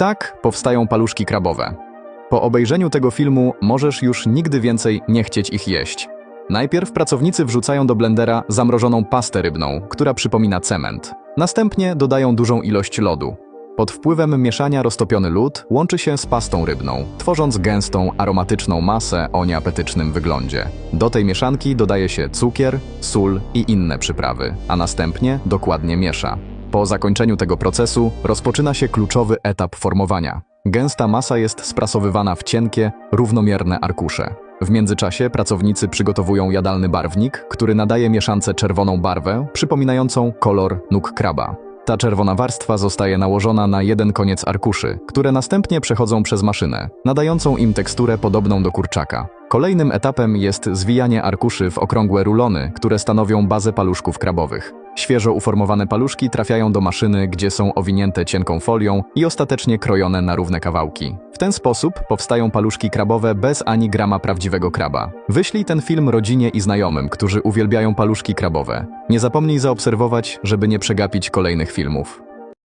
Tak powstają paluszki krabowe. Po obejrzeniu tego filmu możesz już nigdy więcej nie chcieć ich jeść. Najpierw pracownicy wrzucają do blendera zamrożoną pastę rybną, która przypomina cement. Następnie dodają dużą ilość lodu. Pod wpływem mieszania roztopiony lód łączy się z pastą rybną, tworząc gęstą, aromatyczną masę o nieapetycznym wyglądzie. Do tej mieszanki dodaje się cukier, sól i inne przyprawy, a następnie dokładnie miesza. Po zakończeniu tego procesu rozpoczyna się kluczowy etap formowania. Gęsta masa jest sprasowywana w cienkie, równomierne arkusze. W międzyczasie pracownicy przygotowują jadalny barwnik, który nadaje mieszance czerwoną barwę, przypominającą kolor nóg kraba. Ta czerwona warstwa zostaje nałożona na jeden koniec arkuszy, które następnie przechodzą przez maszynę, nadającą im teksturę podobną do kurczaka. Kolejnym etapem jest zwijanie arkuszy w okrągłe rulony, które stanowią bazę paluszków krabowych. Świeżo uformowane paluszki trafiają do maszyny, gdzie są owinięte cienką folią i ostatecznie krojone na równe kawałki. W ten sposób powstają paluszki krabowe bez ani grama prawdziwego kraba. Wyślij ten film rodzinie i znajomym, którzy uwielbiają paluszki krabowe. Nie zapomnij zaobserwować, żeby nie przegapić kolejnych filmów.